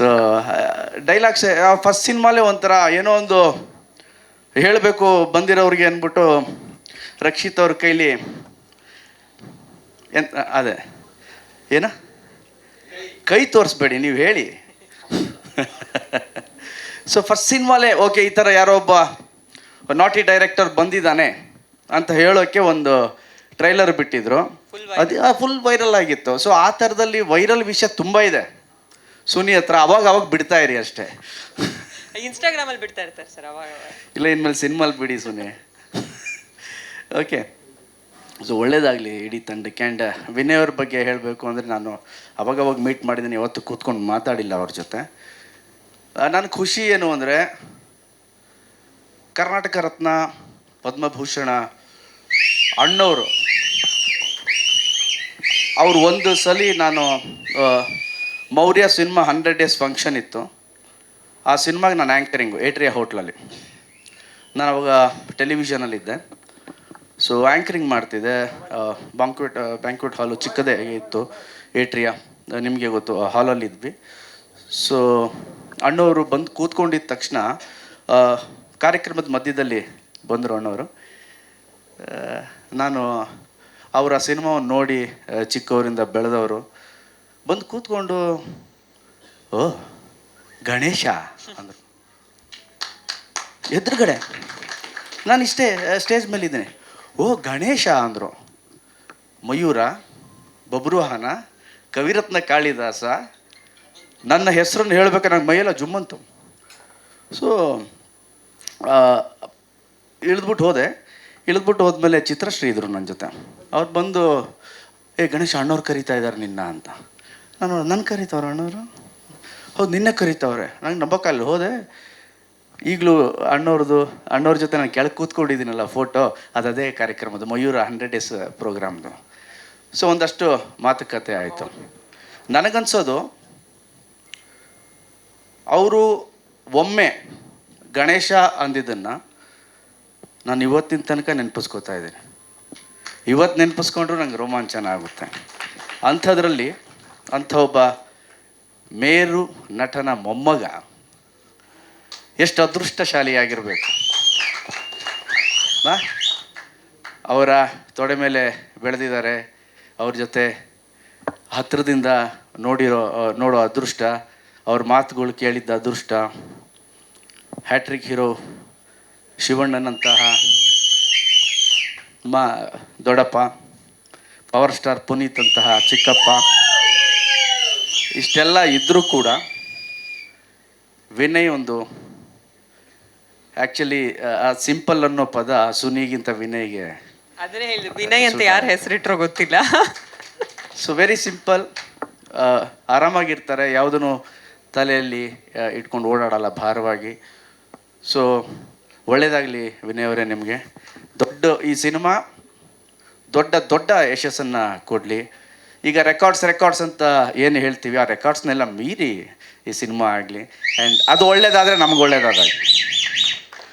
So dialogues first ಸಿನಿಮಾಲೇ ಒಂಥರ ಏನೋ ಒಂದು ಹೇಳಬೇಕು ಬಂದಿರೋರಿಗೆ ಅಂದ್ಬಿಟ್ಟು ರಕ್ಷಿತ್ ಅವ್ರ ಕೈಲಿ ಎಂತ ಅದೇ. ಏನ? ಕೈ ತೋರಿಸ್ಬೇಡಿ ನೀವು ಹೇಳಿ. ಸೊ ಫಸ್ಟ್ ಸಿನಿಮಾಲೇ ಓಕೆ ಈ ಥರ ಯಾರೋ ಒಬ್ಬ ನಾಟಿ ಡೈರೆಕ್ಟರ್ ಬಂದಿದ್ದಾನೆ ಅಂತ ಹೇಳೋಕ್ಕೆ ಒಂದು ಟ್ರೈಲರ್ ಬಿಟ್ಟಿದ್ರು. ಅದು ಫುಲ್ ವೈರಲ್ ಆಗಿತ್ತು. ಸೊ ಆ ಥರದಲ್ಲಿ ವೈರಲ್ ವಿಷಯ ತುಂಬ ಇದೆ. ಸುನಿ ಹತ್ರ ಅವಾಗ ಅವಾಗ ಬಿಡ್ತಾ ಇರಿ ಅಷ್ಟೇ. ಇನ್ಸ್ಟಾಗ್ರಾಮ್ ಅಲ್ಲಿ ಬಿಡ್ತಾ ಇರ್ತಾರೆ ಸರ್ ಅವಾಗ ಇಲ್ಲ ಇನ್ಮೇಲೆ ಸಿನಿಮಾಲ್ ಬಿಡಿ ಸುನಿ. ಓಕೆ. ಸೊ ಒಳ್ಳೇದಾಗಲಿ ಇಡೀ ತಂಡಕ್ಕೆ ಆ್ಯಂಡ್ ವಿನಯ್ ಅವ್ರ ಬಗ್ಗೆ ಹೇಳಬೇಕು ಅಂದರೆ ನಾನು ಅವಾಗವಾಗ ಮೀಟ್ ಮಾಡಿದ್ದೀನಿ ಯಾವತ್ತು ಕೂತ್ಕೊಂಡು ಮಾತಾಡಿಲ್ಲ ಅವ್ರ ಜೊತೆ. ನನ್ನ ಖುಷಿ ಏನು ಅಂದರೆ ಕರ್ನಾಟಕ ರತ್ನ ಪದ್ಮಭೂಷಣ ಅಣ್ಣವರು. ಅವ್ರು ಒಂದು ಸಲ ನಾನು Maurya cinema hundred days function ಇತ್ತು. ಆ ಸಿನಿಮಾಗೆ ನಾನು ಆ್ಯಂಕರಿಂಗು ಏಟ್ರಿಯಾ ಹೋಟ್ಲಲ್ಲಿ. ನಾನು ಅವಾಗ ಟೆಲಿವಿಷನಲ್ಲಿದ್ದೆ. ಸೊ ಆ್ಯಂಕರಿಂಗ್ ಮಾಡ್ತಿದ್ದೆ. ಬಾಂಕ್ವೆಟ್ ಬ್ಯಾಂಕ್ವೆಟ್ ಹಾಲು ಚಿಕ್ಕದೇ ಇತ್ತು, ಏಟ್ರಿಯಾ. ನಿಮಗೆ ಗೊತ್ತು ಹಾಲಲ್ಲಿ ಇದ್ವಿ. ಸೊ ಅಣ್ಣವರು ಬಂದು ಕೂತ್ಕೊಂಡಿದ್ದ ತಕ್ಷಣ ಕಾರ್ಯಕ್ರಮದ ಮಧ್ಯದಲ್ಲಿ ಬಂದರು ಅಣ್ಣವರು. ನಾನು ಅವರ ಸಿನಿಮಾವನ್ನು ನೋಡಿ ಚಿಕ್ಕವರಿಂದ ಬೆಳೆದವರು. ಬಂದು ಕೂತ್ಕೊಂಡು, ಓ, ಗಣೇಶ ಅಂದರು. ಎದುರುಗಡೆ ನಾನು ಇಷ್ಟೇ ಸ್ಟೇಜ್ ಮೇಲೆ ಇದ್ದೀನಿ ಓ, ಗಣೇಶ ಅಂದರು. ಮಯೂರ ಬಬ್ರುವಾಹನ ಕವಿರತ್ನ ಕಾಳಿದಾಸ, ನನ್ನ ಹೆಸರನ್ನು ಹೇಳಬೇಕು ನಂಗೆ ಮೈಯೆಲ್ಲ ಜುಮ್ಮಂತು. ಸೊ ಇಳಿದ್ಬಿಟ್ಟು ಹೋದೆ. ಇಳಿದ್ಬಿಟ್ಟು ಹೋದ್ಮೇಲೆ ಚಿತ್ರಶ್ರೀ ಇದ್ರು ನನ್ನ ಜೊತೆ. ಅವ್ರು ಬಂದು, ಏ, ಗಣೇಶ ಅಣ್ಣವ್ರು ಕರೀತಾ ಇದ್ದಾರೆ ನಿನ್ನ ಅಂತ. ನಾನು ನನ್ನ ಕರೀತವ್ರ ಅಣ್ಣವರು? ಹೌದು, ನಿನ್ನೆ ಕರೀತವ್ರೆ. ನಂಗೆ ನಂಬಕ್ಕಲ್ಲ ಹೋದೆ. ಈಗಲೂ ಅಣ್ಣವ್ರದ್ದು ಅಣ್ಣವ್ರ ಜೊತೆ ನಾನು ಕೆಳಗೆ ಕೂತ್ಕೊಂಡಿದ್ದೀನಲ್ಲ ಫೋಟೋ ಅದು ಅದೇ ಕಾರ್ಯಕ್ರಮದ ಮಯೂರ ಹಂಡ್ರೆಡ್ ಡೇಸ್ ಪ್ರೋಗ್ರಾಮ್ದು. ಸೊ ಒಂದಷ್ಟು ಮಾತುಕತೆ ಆಯಿತು. ನನಗನ್ಸೋದು, ಅವರು ಒಮ್ಮೆ ಗಣೇಶ ಅಂದಿದ್ದನ್ನು ನಾನು ಇವತ್ತಿನ ತನಕ ನೆನಪಿಸ್ಕೋತಾ ಇದ್ದೀನಿ. ಇವತ್ತು ನೆನಪಿಸ್ಕೊಂಡ್ರು ನಂಗೆ ರೋಮಾಂಚನ ಆಗುತ್ತೆ. ಅಂಥದ್ರಲ್ಲಿ ಅಂಥ ಒಬ್ಬ ಮೇರು ನಟನ ಮೊಮ್ಮಗ ಎಷ್ಟು ಅದೃಷ್ಟಶಾಲಿಯಾಗಿರಬೇಕು. ಅವರ ತೊಡೆ ಮೇಲೆ ಬೆಳೆದಿದ್ದಾರೆ. ಅವ್ರ ಜೊತೆ ಹತ್ತಿರದಿಂದ ನೋಡಿರೋ, ನೋಡೋ ಅದೃಷ್ಟ, ಅವ್ರ ಮಾತುಗಳು ಕೇಳಿದ್ದ ಅದೃಷ್ಟ, ಹ್ಯಾಟ್ರಿಕ್ ಹೀರೋ ಶಿವಣ್ಣನಂತಹ ಮಾ, ದೊಡ್ಡಪ್ಪ, ಪವರ್ ಸ್ಟಾರ್ ಪುನೀತ್ ಅಂತಹ ಚಿಕ್ಕಪ್ಪ ಇಷ್ಟೆಲ್ಲ ಇದ್ದರೂ ಕೂಡ ವಿನಯ್ ಒಂದು ಆ್ಯಕ್ಚುಲಿ ಆ ಸಿಂಪಲ್ ಅನ್ನೋ ಪದ ಸುನಿಗಿಂತ ವಿನಯ್ಗೆ ವಿನಯ್ ಅಂತ ಯಾರು ಹೆಸರಿಟ್ರೋ ಗೊತ್ತಿಲ್ಲ. ಸೊ ವೆರಿ ಸಿಂಪಲ್ ಆರಾಮಾಗಿರ್ತಾರೆ ಯಾವುದನ್ನು ತಲೆಯಲ್ಲಿ ಇಟ್ಕೊಂಡು ಓಡಾಡಲ್ಲ ಭಾರವಾಗಿ. ಸೊ ಒಳ್ಳೆಯದಾಗಲಿ ವಿನಯ್ ಅವರೇ ನಿಮಗೆ. ದೊಡ್ಡ ಈ ಸಿನಿಮಾ ದೊಡ್ಡ ದೊಡ್ಡ ಯಶಸ್ಸನ್ನು ಕೊಡಲಿ. ಈಗ ರೆಕಾರ್ಡ್ಸ್ ರೆಕಾರ್ಡ್ಸ್ ಅಂತ ಏನು ಹೇಳ್ತೀವಿ? ಆ ರೆಕಾರ್ಡ್ಸ್ನೆಲ್ಲ ಮೀರಿ ಈ ಸಿನಿಮಾ ಆಗಲಿ ಆ್ಯಂಡ್ ಅದು ಒಳ್ಳೆಯದಾದರೆ ನಮ್ಗೆ ಒಳ್ಳೇದಾಗಲಿ